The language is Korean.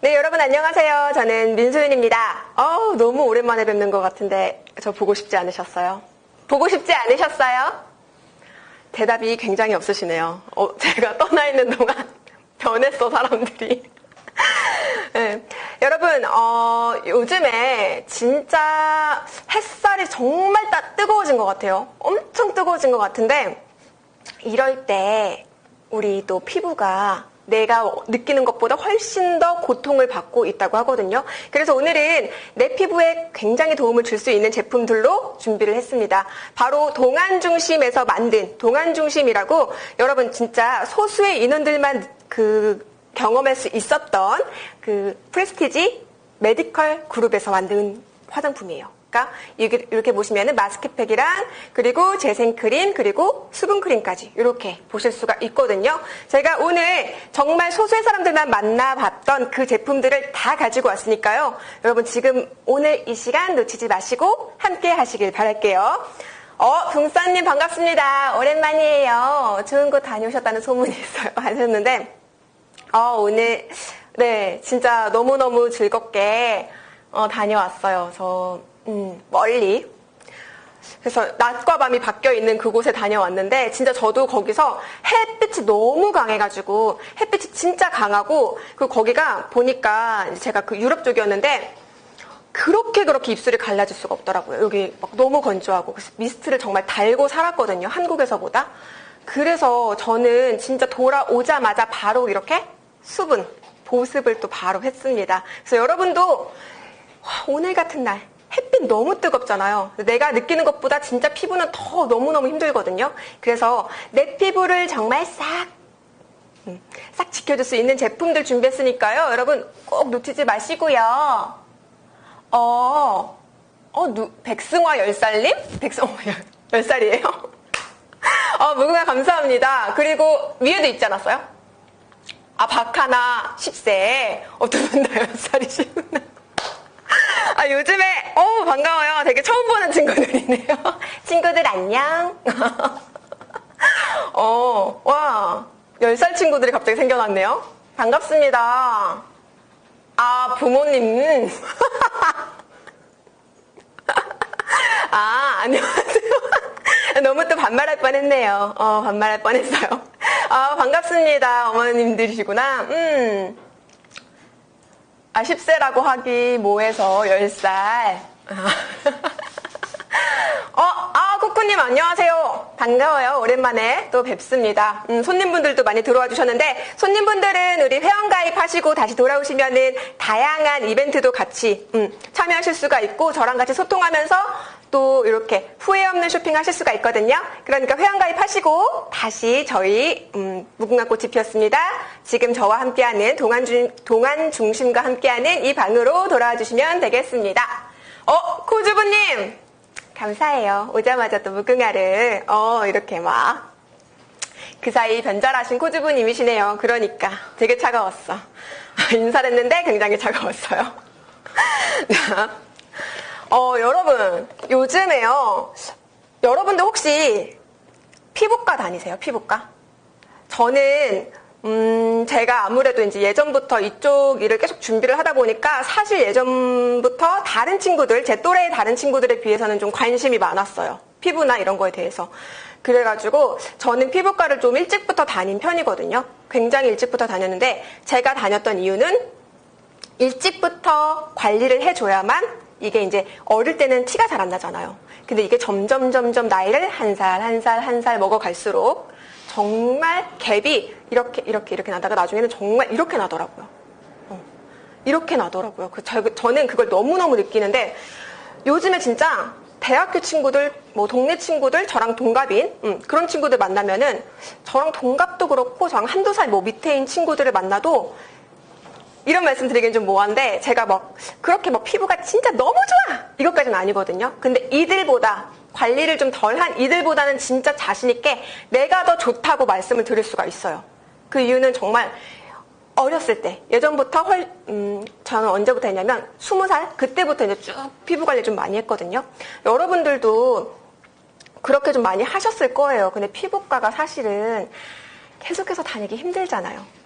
네, 여러분 안녕하세요. 저는 민소윤입니다. 어우, 너무 오랜만에 뵙는 것 같은데 저 보고 싶지 않으셨어요? 보고 싶지 않으셨어요? 대답이 굉장히 없으시네요. 어, 제가 떠나 있는 동안 변했어, 사람들이. 네. 여러분, 어, 요즘에 진짜 햇살이 정말 따, 뜨거워진 것 같아요. 엄청 뜨거워진 것 같은데, 이럴 때 우리 또 피부가 내가 느끼는 것보다 훨씬 더 고통을 받고 있다고 하거든요. 그래서 오늘은 내 피부에 굉장히 도움을 줄 수 있는 제품들로 준비를 했습니다. 바로 동안 중심에서 만든 동안 중심이라고 여러분 진짜 소수의 인원들만 그 경험할 수 있었던 그 프레스티지 메디컬 그룹에서 만든 화장품이에요. 그러니까 이렇게 보시면은 마스크팩이랑 그리고 재생크림 그리고 수분크림까지 이렇게 보실 수가 있거든요. 제가 오늘 정말 소수의 사람들만 만나봤던 그 제품들을 다 가지고 왔으니까요. 여러분 지금 오늘 이 시간 놓치지 마시고 함께 하시길 바랄게요. 어, 동사님 반갑습니다. 오랜만이에요. 좋은 곳 다녀오셨다는 소문이 있어요. 하셨는데, 어, 오늘, 네, 진짜 너무너무 즐겁게 어, 다녀왔어요. 저 음, 멀리. 그래서 낮과 밤이 바뀌어 있는 그곳에 다녀왔는데 진짜 저도 거기서 햇빛이 너무 강해가지고 햇빛이 진짜 강하고 그 거기가 보니까 제가 그 유럽 쪽이었는데 그렇게 그렇게 입술이 갈라질 수가 없더라고요. 여기 막 너무 건조하고 미스트를 정말 달고 살았거든요. 한국에서보다. 그래서 저는 진짜 돌아오자마자 바로 이렇게 수분 보습을 또 바로 했습니다. 그래서 여러분도 오늘 같은 날 햇빛 너무 뜨겁잖아요. 내가 느끼는 것보다 진짜 피부는 더 너무너무 힘들거든요. 그래서 내 피부를 정말 싹, 음, 싹 지켜줄 수 있는 제품들 준비했으니까요. 여러분 꼭 놓치지 마시고요. 어, 어, 누, 백승화 열살님? 백승, 어, 열, 살이에요 어, 무궁화 감사합니다. 그리고 위에도 있지 않았어요? 아, 박하나 10세. 어, 두 분 다 열살이시구나. 아, 요즘에, 어우, 반가워요. 되게 처음 보는 친구들이네요. 친구들 안녕. 어, 와, 10살 친구들이 갑자기 생겨났네요. 반갑습니다. 아, 부모님. 아, 안녕하세요. 너무 또 반말할 뻔 했네요. 어, 반말할 뻔 했어요. 아, 반갑습니다. 어머님들이시구나. 음. 아, 10세라고 하기 뭐해서 10살. 어, 아, 코코님 안녕하세요. 반가워요. 오랜만에 또 뵙습니다. 음, 손님분들도 많이 들어와 주셨는데, 손님분들은 우리 회원가입 하시고 다시 돌아오시면은 다양한 이벤트도 같이, 음, 참여하실 수가 있고, 저랑 같이 소통하면서 또 이렇게 후회 없는 쇼핑 하실 수가 있거든요. 그러니까 회원 가입하시고 다시 저희 음, 무궁화 꽃이 피었습니다. 지금 저와 함께하는 동안, 중, 동안 중심과 함께하는 이 방으로 돌아와 주시면 되겠습니다. 어, 코주부님! 감사해요. 오자마자 또 무궁화를, 어, 이렇게 막. 그 사이 변절하신 코주부님이시네요. 그러니까 되게 차가웠어. 인사를 했는데 굉장히 차가웠어요. 어, 여러분, 요즘에요. 여러분들 혹시 피부과 다니세요? 피부과? 저는 음, 제가 아무래도 이제 예전부터 이쪽 일을 계속 준비를 하다 보니까 사실 예전부터 다른 친구들, 제 또래의 다른 친구들에 비해서는 좀 관심이 많았어요. 피부나 이런 거에 대해서. 그래가지고 저는 피부과를 좀 일찍부터 다닌 편이거든요. 굉장히 일찍부터 다녔는데 제가 다녔던 이유는 일찍부터 관리를 해줘야만 이게 이제 어릴 때는 티가 잘 안 나잖아요. 근데 이게 점점 점점 나이를 한 살 한 살 한 살 먹어갈수록 정말 갭이 이렇게 이렇게 이렇게 나다가 나중에는 정말 이렇게 나더라고요. 어, 이렇게 나더라고요. 그 저, 저는 그걸 너무너무 느끼는데 요즘에 진짜 대학교 친구들, 뭐 동네 친구들, 저랑 동갑인 음, 그런 친구들 만나면은 저랑 동갑도 그렇고 저랑 한두 살 뭐 밑에인 친구들을 만나도 이런 말씀 드리긴 좀 뭐한데 제가 막 그렇게 막 피부가 진짜 너무 좋아 이것까지는 아니거든요. 근데 이들보다 관리를 좀 덜한 이들보다는 진짜 자신 있게 내가 더 좋다고 말씀을 드릴 수가 있어요. 그 이유는 정말 어렸을 때 예전부터 헐 음, 저는 언제부터 했냐면 20살 그때부터 이제 쭉 피부 관리 좀 많이 했거든요. 여러분들도 그렇게 좀 많이 하셨을 거예요. 근데 피부과가 사실은 계속해서 다니기 힘들잖아요.